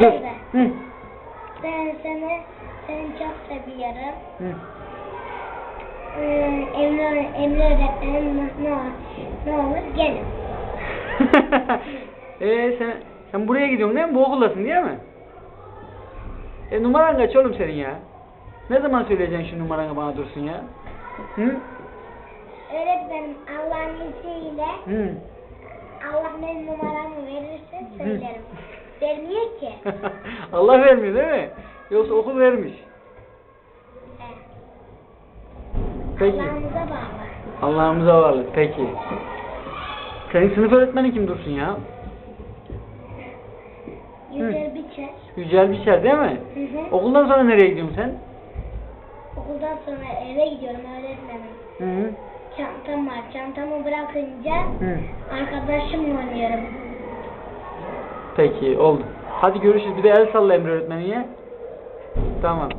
Hı. Ben seni, seni çok seviyorum. Hı. Ee, Emre, Emre öğretmenim ne, ne olur, gelin. Ee sen sen buraya gidiyorsun değil mi? Bu okuldasın değil mi? E numaran kaç oğlum senin ya? Ne zaman söyleyeceksin şu numaranı bana dursun ya? Hı? Öğretmenim Allah'ın izniyle Hı. Allah benim numaramı. Vermiyor ki. Allah vermiyor değil mi? Yoksa okul vermiş. Evet. Peki. Allah'ımıza bağlı. Allah'ımıza varlık. Peki. Senin sınıf öğretmeni kim dursun ya? Yüzer biçer. Yücel Biçer değil mi? Hı hı. Okuldan sonra nereye gidiyorsun sen? Okuldan sonra eve gidiyorum öğretmenim. Hı hı. Çantam var. Çantamı bırakınca Hı. arkadaşımla oynuyorum. Peki oldu. Hadi görüşürüz. Bir de el salla Emre öğretmeniye. Tamam.